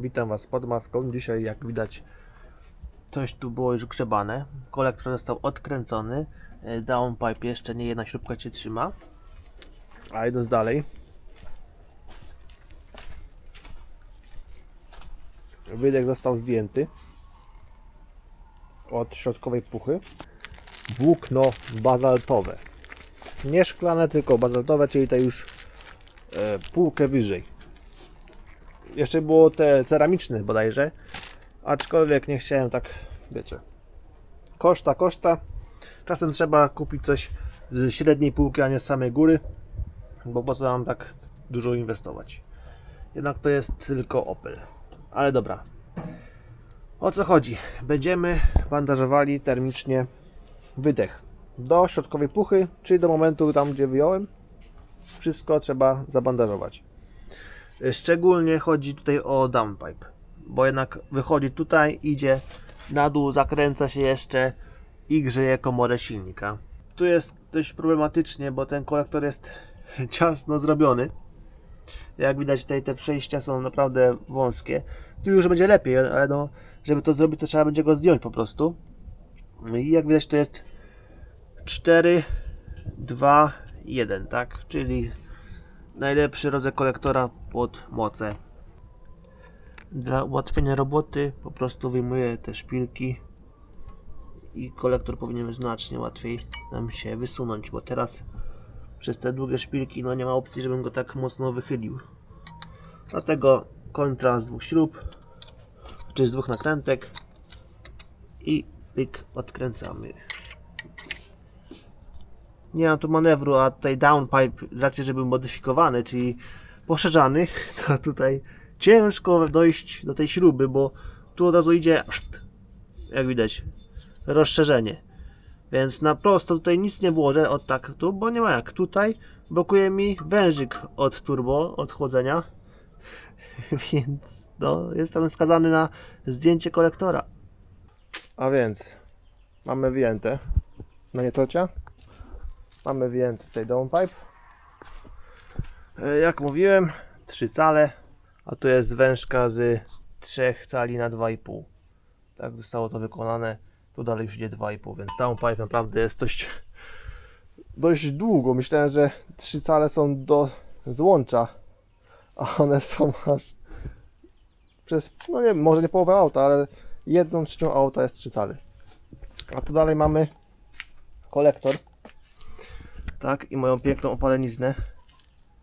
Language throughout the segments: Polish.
Witam Was pod maską. Dzisiaj, jak widać, coś tu było już grzebane. Kolektor został odkręcony. E, Downpipe jeszcze nie jedna śrubka się trzyma. A idąc dalej. Wydech został zdjęty od środkowej puchy. Włókno bazaltowe. Nie szklane, tylko bazaltowe, czyli to już e, półkę wyżej. Jeszcze było te ceramiczne bodajże. Aczkolwiek nie chciałem tak, wiecie. Koszta, koszta. Czasem trzeba kupić coś z średniej półki, a nie z samej góry. Bo po co mam tak dużo inwestować? Jednak to jest tylko Opel. Ale dobra. O co chodzi? Będziemy bandażowali termicznie wydech do środkowej puchy, czyli do momentu tam, gdzie wyjąłem. Wszystko trzeba zabandażować. Szczególnie chodzi tutaj o downpipe, bo jednak wychodzi tutaj, idzie na dół, zakręca się jeszcze i grzeje komorę silnika. Tu jest dość problematycznie, bo ten kolektor jest ciasno zrobiony. Jak widać tutaj te przejścia są naprawdę wąskie. Tu już będzie lepiej, ale no, żeby to zrobić, to trzeba będzie go zdjąć po prostu. I jak widać to jest 4, 2, 1, tak? Czyli najlepszy rodzaj kolektora pod moce. Dla ułatwienia roboty po prostu wyjmuję te szpilki i kolektor powinien znacznie łatwiej nam się wysunąć, bo teraz przez te długie szpilki no nie ma opcji, żebym go tak mocno wychylił. Dlatego kontra z dwóch śrub, czy z dwóch nakrętek i pyk odkręcamy. Nie mam tu manewru, a tutaj downpipe z racji, że był modyfikowany, czyli poszerzany, to tutaj ciężko dojść do tej śruby, bo tu od razu idzie, jak widać, rozszerzenie. Więc na prosto tutaj nic nie było, że od tak tu, bo nie ma jak. Tutaj blokuje mi wężyk od turbo, od chłodzenia. Więc no, jestem skazany na zdjęcie kolektora. A więc mamy wyjęte na nietocia. Mamy wyjęty tutaj downpipe. E, Jak mówiłem, 3 cale, a tu jest wężka z 3 cali na 2,5. Tak zostało to wykonane. Tu dalej już idzie 2,5, więc downpipe naprawdę jest dość, dość długo. Myślałem, że 3 cale są do złącza, a one są aż przez, no nie wiem, może nie połowę auta, ale jedną trzecią auta jest 3 cale. A tu dalej mamy kolektor. Tak, i moją piękną opaleniznę.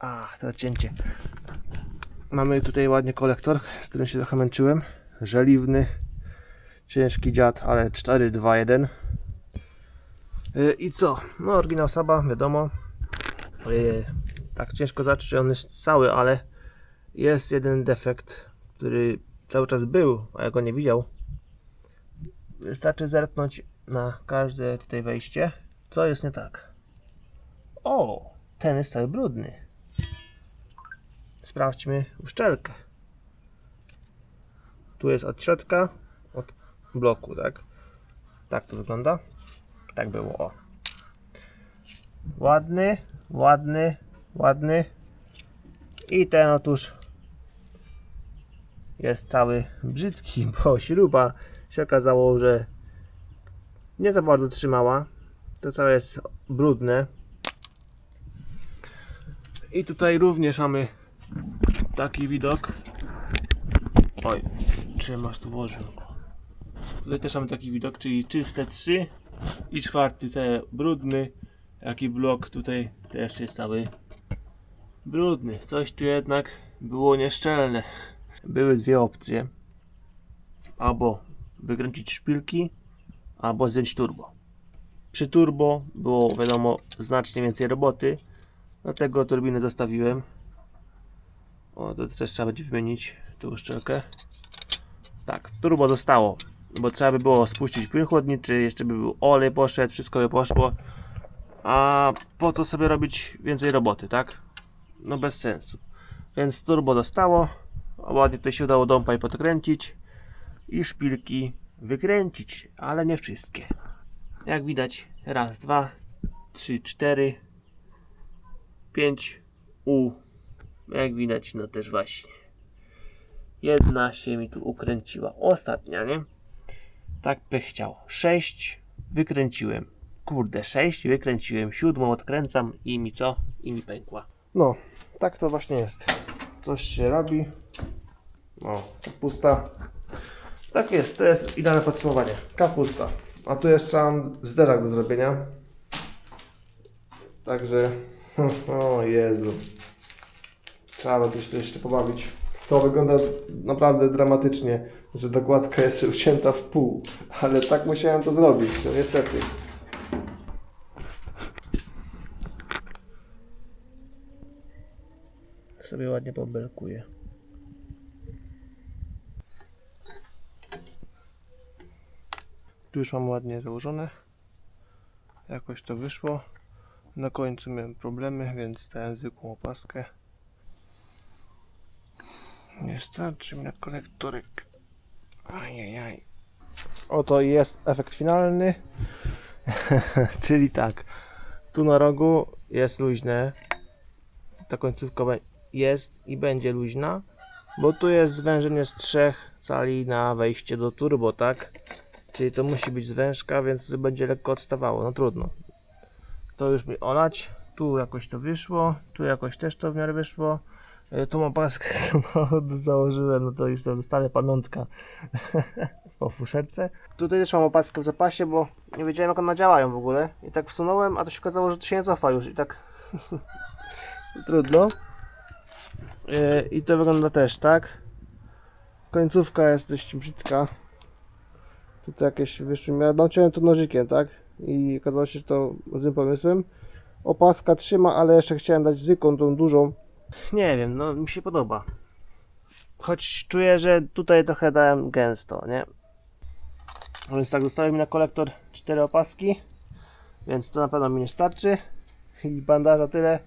A, to cięcie. Mamy tutaj ładnie kolektor, z którym się trochę męczyłem. Żeliwny, ciężki dziad, ale 4, 2, 1. Yy, I co? No, oryginał Saba, wiadomo. Yy, tak ciężko zacząć, że on jest cały, ale jest jeden defekt, który cały czas był, a ja go nie widział. Wystarczy zerknąć na każde tutaj wejście. Co jest nie tak? O, ten jest cały brudny. Sprawdźmy uszczelkę. Tu jest od środka, od bloku, tak? Tak to wygląda. Tak było, o. Ładny, ładny, ładny. I ten otóż jest cały brzydki, bo śruba się okazało, że nie za bardzo trzymała. To całe jest brudne. I tutaj również mamy taki widok. Oj, czy masz tu włożył? Tutaj też mamy taki widok, czyli czyste 3 i czwarty cały brudny. Taki blok tutaj też jest cały brudny. Coś tu jednak było nieszczelne. Były dwie opcje. Albo wykręcić szpilki, albo zdjąć turbo. Przy turbo było wiadomo znacznie więcej roboty, dlatego turbinę zostawiłem. O, to też trzeba będzie wymienić tą uszczelkę. Tak, turbo zostało, bo trzeba by było spuścić płyn chłodniczy, jeszcze by był olej poszedł, wszystko by poszło. A po to sobie robić więcej roboty, tak? No bez sensu. Więc turbo dostało, a ładnie tutaj się udało dompa i podkręcić i szpilki wykręcić, ale nie wszystkie. Jak widać, raz, dwa, trzy, cztery, pięć, u. Jak widać, no też właśnie. jedna się mi tu ukręciła. Ostatnia, nie? Tak by chciał. 6 wykręciłem. Kurde, 6 wykręciłem. Siódmą odkręcam i mi co? I mi pękła. No, tak to właśnie jest. Coś się robi. O, kapusta. Tak jest, to jest idealne podsumowanie. Kapusta. A tu jeszcze mam zderzak do zrobienia. Także, o Jezu. Trzeba by się jeszcze pobawić. To wygląda naprawdę dramatycznie, że dokładka jest ucięta w pół. Ale tak musiałem to zrobić, no niestety. Sobie ładnie pobelkuję. Tu już mam ładnie założone. Jakoś to wyszło. Na końcu miałem problemy, więc dałem zwykłą opaskę. Nie starczy mi na kolektorek. Ajajaj. Oto jest efekt finalny. Czyli tak. Tu na rogu jest luźne. Ta końcówka jest i będzie luźna. Bo tu jest zwężenie z 3 cali na wejście do turbo, tak? Czyli to musi być zwężka, więc będzie lekko odstawało. No trudno. To już mi olać. Tu jakoś to wyszło. Tu jakoś też to w miarę wyszło. E, Tu mam paskę samochodu założyłem, no to już to zostawię pamiątka po fuszerce. Tutaj też mam opaskę w zapasie, bo nie wiedziałem jak one działają w ogóle. I tak wsunąłem, a to się okazało, że to się nie cofa już i tak trudno. E, I to wygląda też tak. Końcówka jest dość brzydka. Tutaj jakieś wyszły, ja naciąłem to nożykiem, tak? I okazało się, że to złym pomysłem. Opaska trzyma, ale jeszcze chciałem dać zwykłą, tą dużą. Nie wiem, no mi się podoba. Choć czuję, że tutaj trochę dałem gęsto, nie? No Więc tak, zostały mi na kolektor cztery opaski, więc to na pewno mi nie starczy. I bandaża tyle,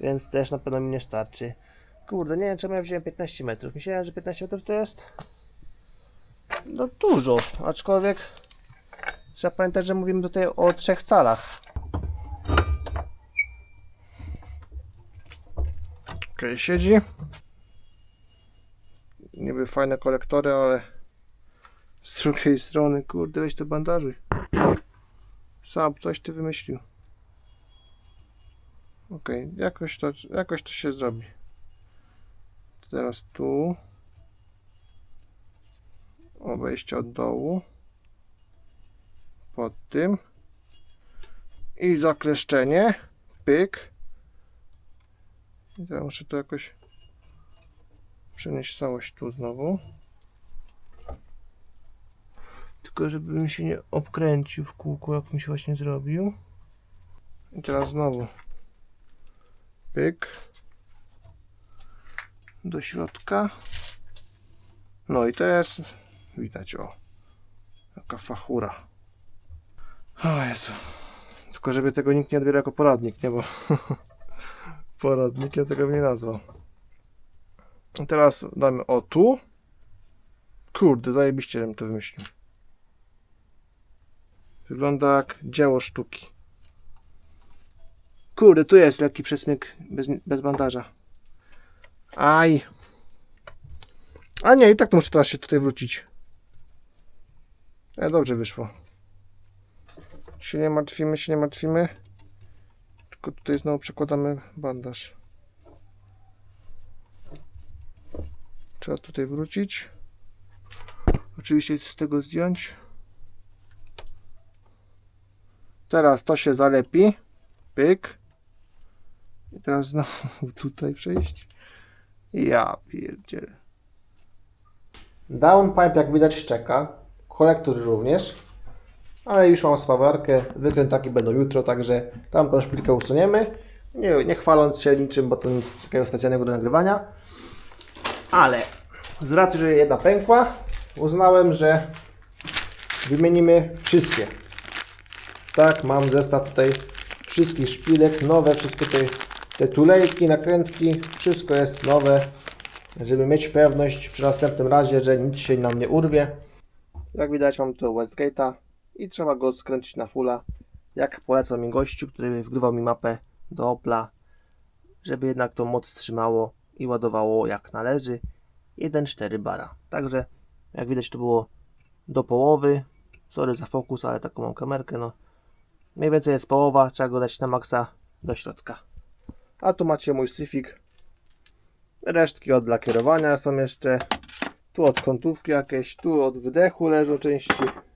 więc też na pewno mi nie starczy. Kurde, nie wiem czemu ja wziąłem 15 metrów. Myślałem, że 15 metrów to jest no dużo, aczkolwiek trzeba pamiętać, że mówimy tutaj o trzech calach. Ok, siedzi. Niby fajne kolektory, ale z drugiej strony, kurde, weź to bandażuj. Sam coś ty wymyślił. Ok, jakoś to, jakoś to się zrobi. Teraz tu. Obejście od dołu. Pod tym. I zakleszczenie. Pyk. I teraz muszę to jakoś przenieść całość tu znowu. Tylko żebym się nie obkręcił w kółku, jak mi się właśnie zrobił. I teraz znowu. Pyk. Do środka. No i to jest, widać o, jaka fachura. O Jezu. Tylko żeby tego nikt nie odbierał jako poradnik, nie? Bo poradnikiem tego bym nie nazwał. I teraz damy o tu. Kurde, zajebiście bym to wymyślił. Wygląda jak dzieło sztuki. Kurde, tu jest lekki przesmyk bez, bez bandaża. Aj. A nie, i tak muszę teraz się tutaj wrócić. E, dobrze wyszło. Się nie martwimy, się nie martwimy. Tylko tutaj znowu przekładamy bandaż. Trzeba tutaj wrócić. Oczywiście z tego zdjąć. Teraz to się zalepi. Pyk. I teraz znowu tutaj przejść. Ja pierdzielę. Downpipe jak widać szczeka, kolektor również, ale już mam spawarkę, wykrętaki będą jutro, także tam tą szpilkę usuniemy, nie, nie chwaląc się niczym, bo to nic takiego specjalnego do nagrywania, ale z racji, że jedna pękła, uznałem, że wymienimy wszystkie. Tak, mam zestaw tutaj wszystkich szpilek, nowe, wszystkie te, te tulejki, nakrętki, wszystko jest nowe, żeby mieć pewność przy następnym razie, że nic się nam nie urwie. Jak widać mam tu Westgate'a i trzeba go skręcić na fulla, jak polecał mi gościu, który wgrywał mi mapę do Opla, żeby jednak to moc trzymało i ładowało jak należy 1.4 bara. Także jak widać to było do połowy. Sorry za fokus, ale taką mam kamerkę, no. Mniej więcej jest połowa, trzeba go dać na maksa do środka. A tu macie mój syfik. Resztki od lakierowania są jeszcze. Tu od kątówki jakieś, tu od wydechu leżą części.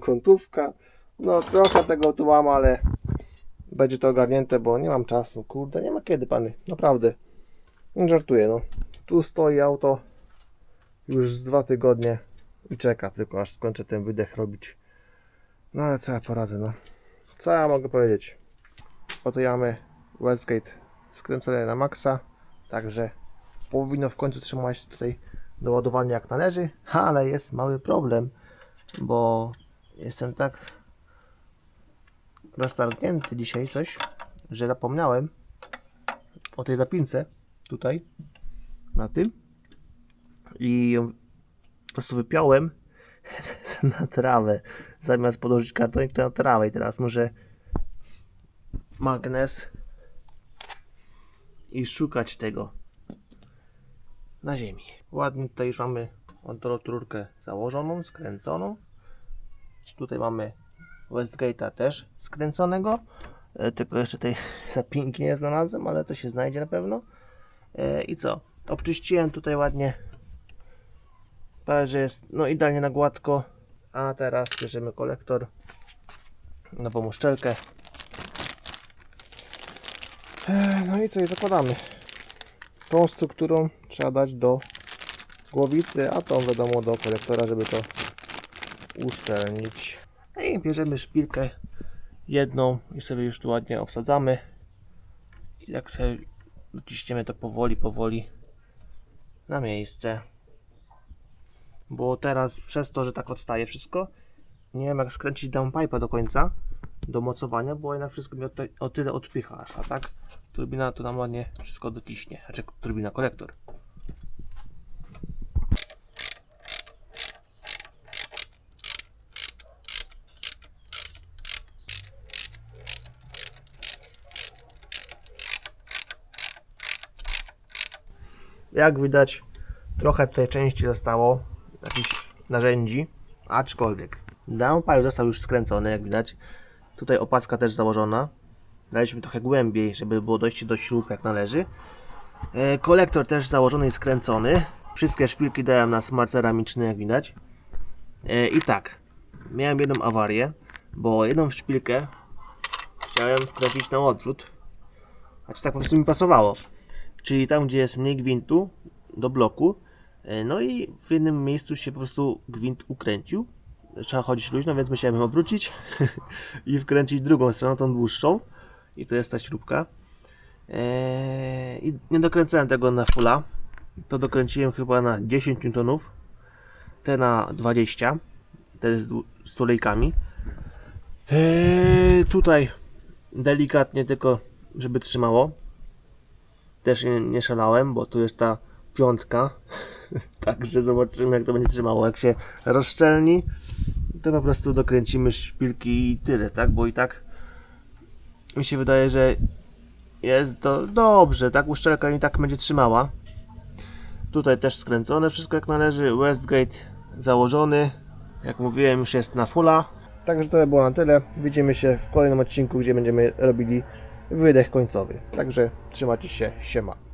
Kątówka. No trochę tego tu mam, ale będzie to ogarnięte, bo nie mam czasu. Kurde, nie ma kiedy, pany. Naprawdę. Nie żartuję, no. Tu stoi auto już z dwa tygodnie i czeka tylko aż skończę ten wydech robić. No ale co ja poradzę, no. Co ja mogę powiedzieć? Oto mamy Westgate skręcone na maksa, także powinno w końcu trzymać tutaj do ładowania jak należy, ale jest mały problem, bo jestem tak roztargnięty dzisiaj coś, że zapomniałem o tej zapince tutaj na tym i ją po prostu wypiąłem na trawę zamiast podłożyć kartonik to na trawę i teraz muszę magnes i szukać tego na ziemi. Ładnie tutaj już mamy rurkę założoną, skręconą. Tutaj mamy Westgate'a też skręconego. E, Tylko jeszcze tej zapinki nie znalazłem, ale to się znajdzie na pewno. E, I co? Obczyściłem tutaj ładnie. Prawie, że jest no idealnie na gładko. A teraz bierzemy kolektor. Nową uszczelkę. E, No i co? I zakładamy. Tą strukturą trzeba dać do głowicy, a tą wiadomo do kolektora, żeby to uszczelnić. No I bierzemy szpilkę jedną i sobie już tu ładnie obsadzamy. I tak sobie dociśniemy to powoli, powoli na miejsce. Bo teraz przez to, że tak odstaje wszystko, nie wiem jak skręcić downpipe'a do końca do mocowania, bo jednak wszystko mi o, o tyle odpycha, a tak turbina to nam ładnie wszystko dociśnie, znaczy turbina kolektor. Jak widać, trochę tutaj części zostało, jakichś narzędzi, aczkolwiek downpipe został już skręcony, jak widać. Tutaj opaska też założona. Daliśmy trochę głębiej, żeby było dojście do śrub jak należy. E, kolektor też założony i skręcony. Wszystkie szpilki dałem na smar ceramiczny, jak widać. E, I tak, miałem jedną awarię, bo jedną szpilkę chciałem wkręcić na odwrót. Znaczy tak po prostu mi pasowało. Czyli tam, gdzie jest mniej gwintu do bloku. E, No i w jednym miejscu się po prostu gwint ukręcił. Trzeba chodzić luźno, więc musiałem obrócić i wkręcić drugą stronę, tą dłuższą. I to jest ta śrubka. Eee, I nie dokręcałem tego na fulla. To dokręciłem chyba na 10 N. Te na 20. Te z, z tulejkami. Eee, tutaj delikatnie tylko, żeby trzymało. Też nie, nie szalałem, bo tu jest ta piątka. Także zobaczymy jak to będzie trzymało. Jak się rozszczelni, to po prostu dokręcimy szpilki i tyle, tak? Bo i tak mi się wydaje, że jest to dobrze, tak? Uszczelka i tak będzie trzymała. Tutaj też skręcone, wszystko jak należy. Westgate założony. Jak mówiłem, już jest na fulla. Także to by było na tyle. Widzimy się w kolejnym odcinku, gdzie będziemy robili wydech końcowy. Także trzymajcie się, siema.